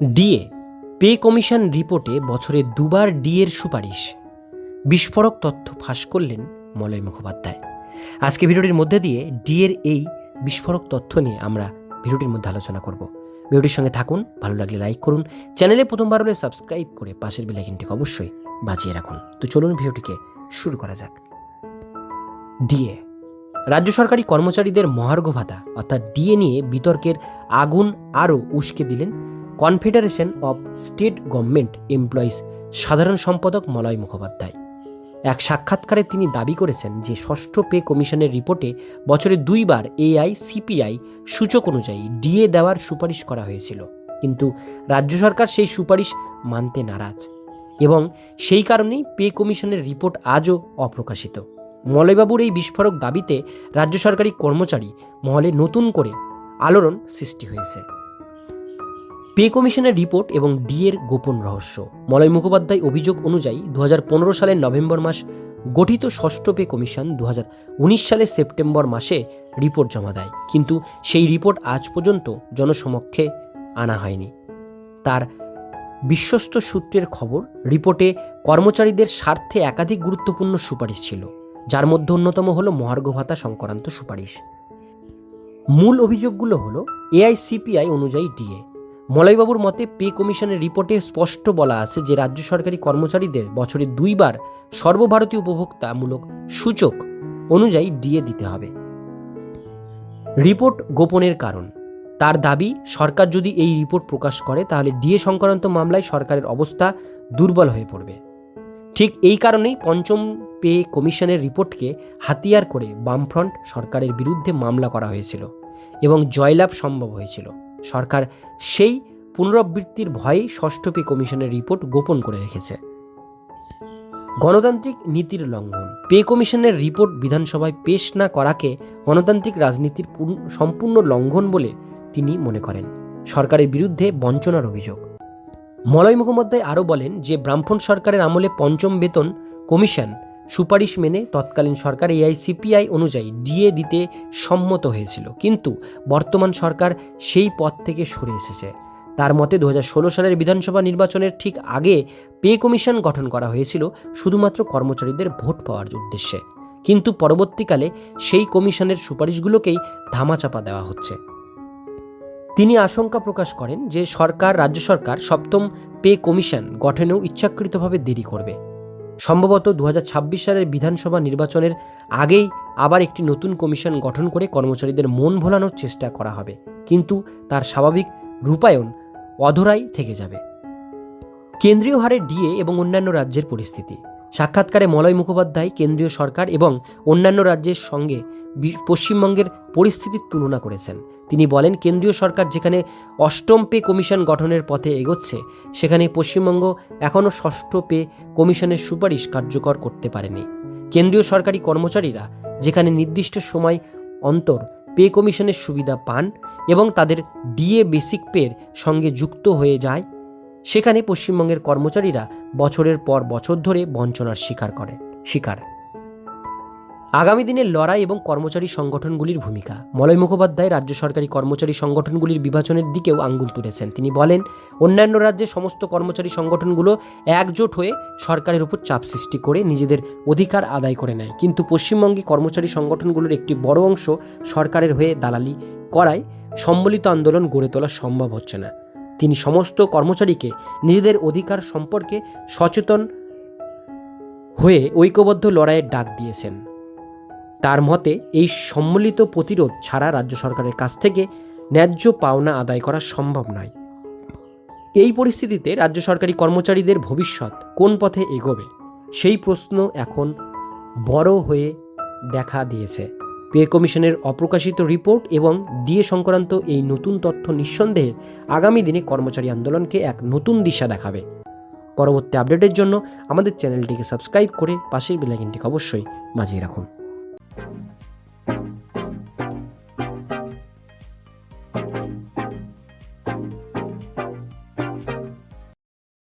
DA, pay commission রিপোর্টে বছরে দুবার ডিএর সুপারিশ। বিস্ফোরক তথ্য ফাঁস করলেন মলয় মুখোপাধ্যায়। আজকে ভিডিওটির মধ্যে দিয়ে ডিএর এই বিস্ফোরক তথ্য নিয়ে আমরা ভিডিওটির মধ্যে আলোচনা করব। ভিডিওটির সঙ্গে থাকুন, ভালো লাগলে লাইক করুন। চ্যানেলে প্রথমবার হলে সাবস্ক্রাইব করে পাশের বেলাইকিনটিকে অবশ্যই বাঁচিয়ে রাখুন। তো চলুন ভিডিওটিকে শুরু করা যাক। ডিএ, রাজ্য সরকারি কর্মচারীদের মহার্ঘ ভাতা, অর্থাৎ ডিএ নিয়ে বিতর্কের আগুন আরও উস্কে দিলেন confederation of state government employees সাধারণ সম্পাদক মলয় মুখোপাধ্যায়। এক সাক্ষাৎকারে তিনি দাবি করেছেন যে ষষ্ঠ পে কমিশনের রিপোর্টে বছরে দুইবার এআই, সিপিআই সূচক অনুযায়ী ডিএ দেওয়ার সুপারিশ করা হয়েছিল। কিন্তু রাজ্য সরকার সেই সুপারিশ মানতে নারাজ এবং সেই কারণেই পে কমিশনের রিপোর্ট আজও অপ্রকাশিত। মলয়বাবুর এই বিস্ফোরক দাবিতে রাজ্য সরকারি কর্মচারী মহলে নতুন করে আলোড়ন সৃষ্টি হয়েছে। পে কমিশনের রিপোর্ট এবং ডিএর গোপন রহস্য। মলয় মুখোপাধ্যায় অভিযোগ অনুযায়ী দু হাজার পনেরো সালের নভেম্বর মাস গঠিত ষষ্ঠ পে কমিশন দু হাজার উনিশ সালের সেপ্টেম্বর মাসে রিপোর্ট জমা দেয়। কিন্তু সেই রিপোর্ট আজ পর্যন্ত জনসমক্ষে আনা হয়নি। তার বিশ্বস্ত সূত্রের খবর, রিপোর্টে কর্মচারীদের স্বার্থে একাধিক গুরুত্বপূর্ণ সুপারিশ ছিল, যার মধ্যে অন্যতম হলো মহার্ঘ ভাতা সংক্রান্ত সুপারিশ। মূল অভিযোগগুলো হলো এআইসিপিআই অনুযায়ী ডিএ মলয়বাবুর মতে পে কমিশনের রিপোর্টে স্পষ্ট বলা আছে যে রাজ্য সরকারি কর্মচারীদের বছরে দুইবার সর্বভারতীয় উপভোক্তামূলক সূচক অনুযায়ী ডিএ দিতে হবে। রিপোর্ট গোপনের কারণ। তার দাবি, সরকার যদি এই রিপোর্ট প্রকাশ করে, তাহলে ডিএ সংক্রান্ত মামলায় সরকারের অবস্থা দুর্বল হয়ে পড়বে। ঠিক এই কারণেই পঞ্চম পে কমিশনের রিপোর্টকে হাতিয়ার করে বামফ্রন্ট সরকারের বিরুদ্ধে মামলা করা হয়েছিল এবং জয়লাভ সম্ভব হয়েছিল। সরকার সেই পুনরাবৃত্তির ভয়েই ষষ্ঠ পে কমিশনের রিপোর্ট গোপন করে রেখেছে। গণতান্ত্রিক নীতির লঙ্ঘন। পে কমিশনের রিপোর্ট বিধানসভায় পেশ না করাকে গণতান্ত্রিক রাজনীতির সম্পূর্ণ লঙ্ঘন বলে তিনি মনে করেন। সরকারের বিরুদ্ধে বঞ্চনার অভিযোগ। মলয় মুখোপাধ্যায় আরও বলেন যে ব্রাহ্মণ সরকারের আমলে পঞ্চম বেতন কমিশন সুপারিশ মেনে তৎকালীন সরকার এআইসিপিআই অনুযায়ী ডিএ দিতে সম্মত হয়েছিল। কিন্তু বর্তমান সরকার সেই পথ থেকে সরে এসেছে। তার মতে দু হাজার ষোলো সালের বিধানসভা নির্বাচনের ঠিক আগে পে কমিশন গঠন করা হয়েছিল শুধুমাত্র কর্মচারীদের ভোট পাওয়ার উদ্দেশ্যে। কিন্তু পরবর্তীকালে সেই কমিশনের সুপারিশগুলোকেই ধামাচাপা দেওয়া হচ্ছে। তিনি আশঙ্কা প্রকাশ করেন যে সরকার, রাজ্য সরকার সপ্তম পে কমিশন গঠনেও ইচ্ছাকৃতভাবে দেরি করবে। সম্ভবত দু হাজার ছাব্বিশ সালের বিধানসভা নির্বাচনের আগেই আবার একটি নতুন কমিশন গঠন করে কর্মচারীদের মন ভোলানোর চেষ্টা করা হবে। কিন্তু তার স্বাভাবিক রূপায়ণ অধরাই থেকে যাবে। কেন্দ্রীয় হারে ডিএ এবং অন্যান্য রাজ্যের পরিস্থিতি। সাক্ষাৎকারে মলয় মুখোপাধ্যায়, কেন্দ্রীয় সরকার এবং অন্যান্য রাজ্যের সঙ্গে পশ্চিমবঙ্গের পরিস্থিতির তুলনা করেছেন। তিনি বলেন, কেন্দ্রীয় সরকার যেখানে অষ্টম পে কমিশন গঠনের পথে এগোচ্ছে, সেখানে পশ্চিমবঙ্গ এখনও ষষ্ঠ পে কমিশনের সুপারিশ কার্যকর করতে পারেনি। কেন্দ্রীয় সরকারি কর্মচারীরা যেখানে নির্দিষ্ট সময় অন্তর পে কমিশনের সুবিধা পান এবং তাদের ডিএ বেসিক পের সঙ্গে যুক্ত হয়ে যায়, সেখানে পশ্চিমবঙ্গের কর্মচারীরা বছরের পর বছর ধরে বঞ্চনার শিকার করে, শিকার। আগামী দিনের লড়াই এবং কর্মচারী সংগঠনগুলির ভূমিকা। মলয় মুখোপাধ্যায় রাজ্য সরকারি কর্মচারী সংগঠনগুলির বিভাজনের দিকেও আঙ্গুল তুলেছেন। তিনি বলেন, অন্যান্য রাজ্যের সমস্ত কর্মচারী সংগঠনগুলো একজোট হয়ে সরকারের উপর চাপ সৃষ্টি করে নিজেদের অধিকার আদায় করে নেয়। কিন্তু পশ্চিমবঙ্গে কর্মচারী সংগঠনগুলোর একটি বড় অংশ সরকারের হয়ে দালালি করায় সম্মিলিত আন্দোলন গড়ে তোলা সম্ভব হচ্ছে না। তিনি সমস্ত কর্মচারীকে নিজেদের অধিকার সম্পর্কে সচেতন হয়ে ঐক্যবদ্ধ লড়াইয়ের ডাক দিয়েছেন। তার মতে, এই সম্মিলিত প্রতিরোধ ছাড়া রাজ্য সরকারের কাছ থেকে ন্যায্য পাওনা আদায় করা সম্ভব নয়। এই পরিস্থিতিতে রাজ্য সরকারি কর্মচারীদের ভবিষ্যৎ কোন পথে এগোবে, সেই প্রশ্ন এখন বড় হয়ে দেখা দিয়েছে। পে কমিশনের অপ্রকাশিত রিপোর্ট এবং ডিএ সংক্রান্ত এই নতুন তথ্য নিঃসন্দেহে আগামী দিনে কর্মচারী আন্দোলনকে এক নতুন দিশা দেখাবে। পরবর্তী আপডেটের জন্য আমাদের চ্যানেলটিকে সাবস্ক্রাইব করে পাশের বেলাইকিনটিকে অবশ্যই বাজিয়ে রাখুন।